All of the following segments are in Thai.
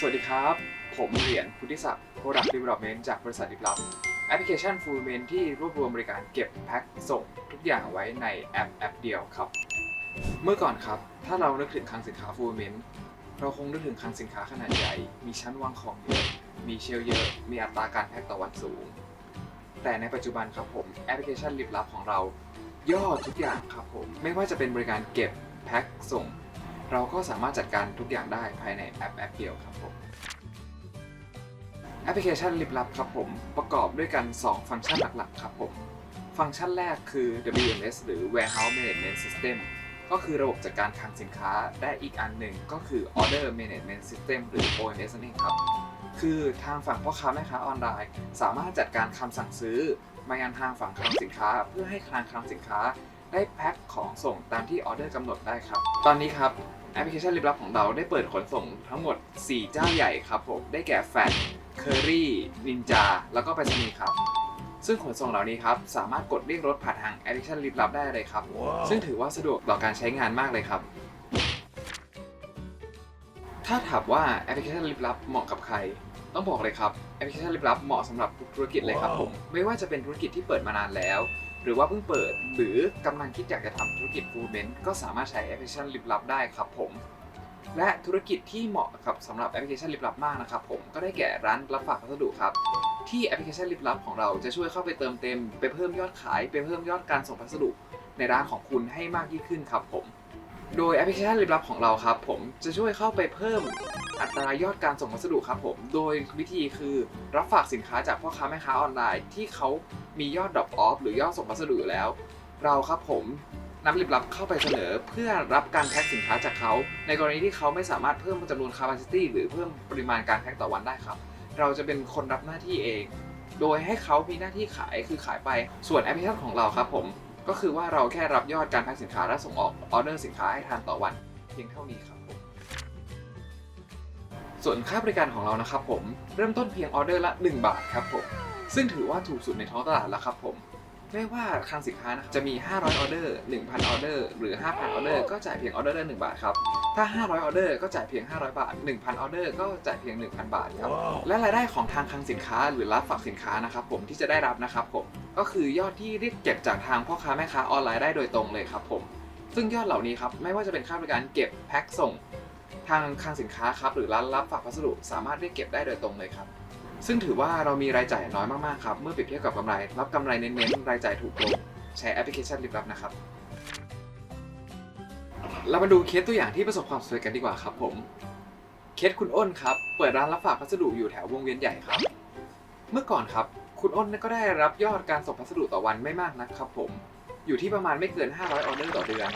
สวัสดีครับ ผมเหรียญพุทธิศักดิ์ Product Development จากบริษัทดิบลับแอปพลิเคชัน Fullment ที่รวบรวมบริการเก็บแพ็คส่งทุกอย่างไว้ในแอปแอปเดียวครับ เมื่อก่อนครับ ถ้าเรานึกถึงคลังสินค้า Fullment เราคงนึกถึงคลังสินค้าขนาดใหญ่ มีชั้นวางของเยอะ มีเชลเยอะ มีอัตราการแพ็คต่อวันสูง แต่ในปัจจุบันครับผมแอปพลิเคชันลิบลับของเรา ย่อทุกอย่างครับผม ไม่ว่าจะเป็นบริการเก็บแพ็คส่ง เราก็สามารถจัดการทุกอย่างได้ภายในแอปแอปเดียวครับผมแอปพลิเคชันลิบลับครับผมประกอบด้วยกัน 2 ฟังก์ชันหลักๆ ครับผม ฟังก์ชันแรกคือ WMS หรือ Warehouse Management System ก็คือระบบจัดการคลังสินค้าและอีกอันหนึ่งก็คือ Order Management System หรือ OMS นั่นเองครับ คือทางฝั่งพ่อค้าแม่ค้าออนไลน์ สามารถจัดการคำสั่งซื้อ มายังทางฝั่งคลังสินค้า เพื่อให้คลังคลังสินค้า ได้แพ็คของส่งตามที่ออเดอร์กำหนดได้ครับ ตอนนี้ครับแอปพลิเคชันลิบลับของเราได้เปิดขนส่งทั้งหมด 4 เจ้าใหญ่ครับผม ได้แก่แฟดเคอรี่นินจาแล้วก็ไปรษณีย์ครับ ซึ่งขนส่งเหล่านี้ครับสามารถกดเรียกรถผ่านทางแอปพลิเคชันลิบลับได้เลยครับซึ่งถือว่าสะดวกต่อการใช้งานมากเลยครับ ถ้าถามว่าแอปพลิเคชันลิบลับเหมาะกับใคร ต้องบอกเลยครับแอปพลิเคชันลิบลับเหมาะสำหรับทุกธุรกิจเลยครับผมไม่ว่าจะเป็นธุรกิจที่เปิดมานานแล้ว หรือว่าเพิ่งเปิด หรือกำลังคิดอยากจะทำธุรกิจฟูลเมนก็สามารถใช้แอปพลิเคชันลิบลับได้ครับผม และธุรกิจที่เหมาะกับสำหรับแอปพลิเคชันลิบลับมากนะครับผมก็ได้แก่ร้านรับฝากพัสดุครับที่แอปพลิเคชันลิบลับของเราจะช่วยเข้าไปเติมเต็ม ไปเพิ่มยอดขาย ไปเพิ่มยอดการส่งพัสดุ ในร้านของคุณให้มากยิ่งขึ้นครับผม โดยแอปพลิเคชันลิบลับของเราครับ ผมจะช่วยเข้าไปเพิ่มอัตรายอดการส่งพัสดุครับผม โดยวิธีคือรับฝากสินค้าจากพ่อค้าแม่ค้าออนไลน์ที่เขามียอด drop off หรือยอดส่งพัสดุอยู่แล้ว เราครับผมนำลิบลับเข้าไปเสนอเพื่อรับการแพ็คสินค้าจากเขา ในกรณีที่เขาไม่สามารถเพิ่มจำนวน capacity หรือเพิ่มปริมาณการแพ็คต่อวันได้ครับ เราจะเป็นคนรับหน้าที่เอง โดยให้เขามีหน้าที่ขายคือขายไปส่วนแอปพลิเคชันของเราครับผม ก็คือว่าเราแค่รับยอดการแพ็คสินค้าและส่งออกออเดอร์สินค้าให้ทันต่อวันเพียงเท่านี้ครับผมส่วนค่าบริการของเรานะครับผมเริ่มต้นเพียงออเดอร์ละ 1 บาทครับผมซึ่งถือว่าถูกสุดในท้องตลาดแล้วครับผม ไม่ว่าคลังสินค้านะครับจะมี 500 ออเดอร์ 1,000 ออเดอร์ หรือ 5,000 ออเดอร์ ก็จ่ายเพียงออเดอร์ละ1บาทครับ ถ้า 500 ออเดอร์ ก็จ่ายเพียง 500 บาท 1,000 ออเดอร์ ก็จ่ายเพียง 1,000 บาทครับ และรายได้ของทางคลังสินค้าหรือรับฝากสินค้านะครับผมที่จะได้รับนะครับผม ก็คือยอดที่เรียกเก็บจากทางพ่อค้าแม่ค้าออนไลน์ได้โดยตรงเลยครับผม ซึ่งยอดเหล่านี้ครับไม่ว่าจะเป็นค่าบริการเก็บแพ็คส่ง ทางคลังสินค้าครับหรือร้านรับฝากพัสดุสามารถเรียกเก็บได้โดยตรงเลยครับ ซึ่งถือว่าเรามีรายจ่ายน้อยมากๆครับเมื่อเปรียบเทียบกับกำไร รับกำไรเน้นๆรายจ่ายถูกลงใช้แอปพลิเคชันลิบลับนะครับเรามาดูเคสตัวอย่างที่ประสบความสำเร็จกันดีกว่าครับผมเคสคุณอ้นครับเปิดร้านรับฝากพัสดุอยู่แถววงเวียนใหญ่ครับ เมื่อก่อนครับคุณอ้นก็ได้รับยอดการส่งพัสดุต่อวันไม่มากนะครับผมอยู่ที่ประมาณไม่เกิน 500 ออเดอร์ต่อเดือน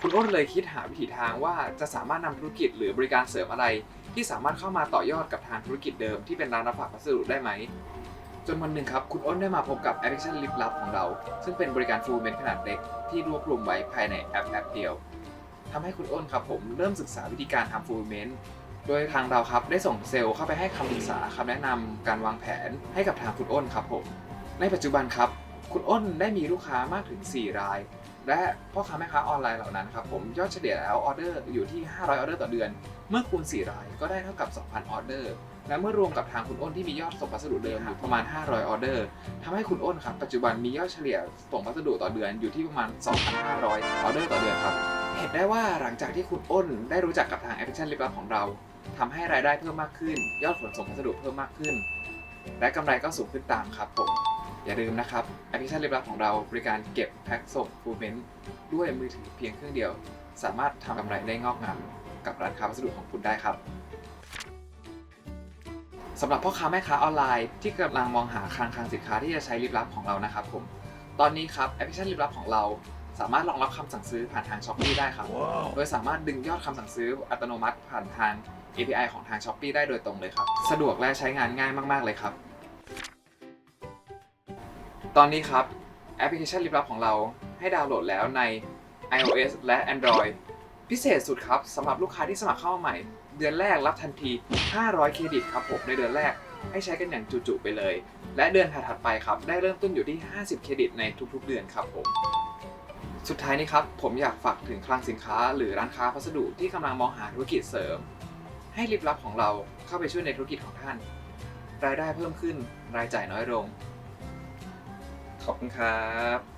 คุณอ้นเลยคิดหาวิถีทางว่าจะสามารถนำธุรกิจหรือบริการเสริมอะไร ที่สามารถเข้ามาต่อยอดกับทางธุรกิจเดิมที่เป็นร้านรับฝากพัสดุได้ไหม จนวันหนึ่งครับ คุณอ้นได้มาพบกับแอปพลิเคชันลิบลับของเรา ซึ่งเป็นบริการฟูลเมนขนาดเล็กที่รวบรวมไว้ภายในแอปแอปเดียวทำให้คุณอ้นครับผมเริ่มศึกษาวิธีการทำฟูลเมนโดยทางเราครับได้ส่งเซลล์เข้าไปให้คำปรึกษาคำแนะนำการวางแผนให้กับทางคุณอ้นครับผมในปัจจุบันครับ คุณอ้นได้มีลูกค้ามากถึง 4 ราย และพ่อค้าแม่ค้าออนไลน์เหล่านั้นครับผมยอดเฉลี่ยแล้วออเดอร์อยู่ที่ 500 ออเดอร์ต่อเดือน เมื่อคูณ 4 รายก็ได้เท่ากับ 2,000 ออเดอร์ และเมื่อรวมกับทางคุณอ้นที่มียอดส่งพัสดุเดิมอยู่ประมาณ 500 ออเดอร์ทำให้คุณอ้นครับปัจจุบันมียอดเฉลี่ยส่งพัสดุต่อเดือนอยู่ที่ประมาณ 2,500 ออเดอร์ต่อเดือนครับเห็นได้ว่าหลังจากที่คุณอ้นได้รู้จักกับทางแอปพลิเคชันลิบลับของเราทำให้รายได้เพิ่มมากขึ้น ยอดขนส่งพัสดุเพิ่มมากขึ้น และกำไรก็สูงขึ้นตามครับผม อย่าลืมนะครับแอปพลิเคชันลิบลับของเราบริการเก็บแพ็คส่งฟูลเมนต์ด้วยมือถือเพียงเครื่องเดียว สามารถทำกำไรได้งอกงามกับร้านค้าพัสดุของคุณได้ครับสำหรับพ่อค้าแม่ค้าออนไลน์ที่กำลังมองหาคลังคลังสินค้าที่จะใช้ลิบลับของเรานะครับผม ตอนนี้ครับแอปพลิเคชันลิบลับของเรา สามารถรองรับคำสั่งซื้อผ่านทาง s h อ p e e ได้ครับโดยสามารถดึงยอดคำสั่งซื้ออัตโนมัติผ่านทาง API ของทาง s h อ p e e ได้โดยตรงเลยครับ สะดวกและใช้งานง่ายมาก ๆ เลยครับ ตอนนี้ครับแอปพลิเคชันลิบลับของเราให้ดาวน์โหลดแล้วใน iOS และ Android พิเศษสุดครับสำหรับลูกค้าที่สมัครเข้ามาใหม่ เดือนแรกรับทันที 500 เครดิตครับผมในเดือนแรกให้ใช้กันอย่างจุๆไปเลย และเดือนถัดๆไปครับ ได้เริ่มต้นอยู่ที่ 50 เครดิตในทุกๆ เดือนครับผม สุดท้ายนี้ครับ ผมอยากฝากถึงคลังสินค้า หรือร้านค้าพัสดุที่กำลังมองหาธุรกิจเสริม ให้ลิบลับของเราเข้าไปช่วยในธุรกิจของท่าน รายได้เพิ่มขึ้น รายจ่ายน้อยลง ขอบคุณครับ